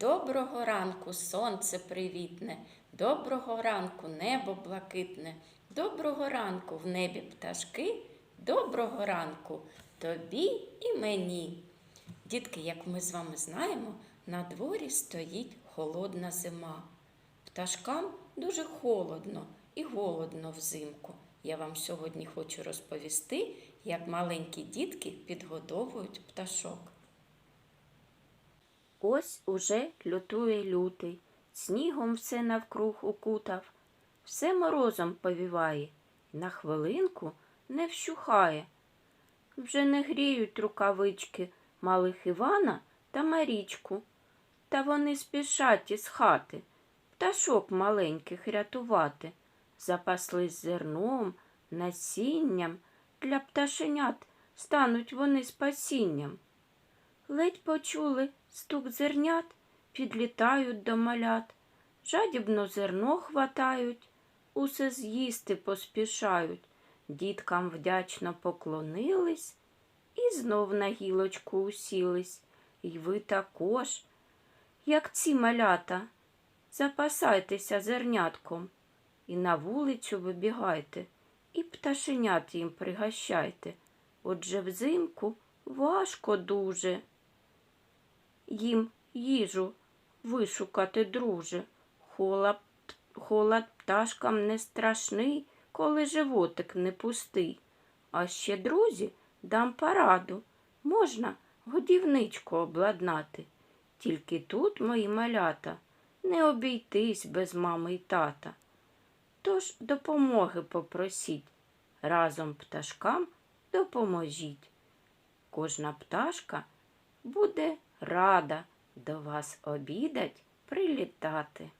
Доброго ранку, сонце привітне, доброго ранку, небо блакитне, доброго ранку в небі пташки, доброго ранку тобі і мені. Дітки, як ми з вами знаємо, на дворі стоїть холодна зима. Пташкам дуже холодно і голодно взимку. Я вам сьогодні хочу розповісти, як маленькі дітки підгодовують пташок. Ось уже лютує лютий, снігом все навкруг укутав, все морозом повіває, на хвилинку не вщухає. Вже не гріють рукавички малих Івана та Марічку, та вони спішать із хати, пташок маленьких рятувати, запаслись зерном, насінням, для пташенят стануть вони спасінням. Ледь почули стук зернят, підлітають до малят, жадібно зерно хватають, усе з'їсти поспішають, діткам вдячно поклонились і знов на гілочку усілись. І ви також, як ці малята, запасайтеся зернятком і на вулицю вибігайте, і пташенят їм пригощайте. Отже взимку важко дуже їм їжу вишукати, друже. Холод, холод пташкам не страшний, коли животик не пустий. А ще, друзі, дам пораду. Можна годівничку обладнати. Тільки тут, мої малята, не обійтись без мами й тата. Тож допомоги попросіть, разом пташкам допоможіть. Кожна пташка буде рада до вас обідать прилітати.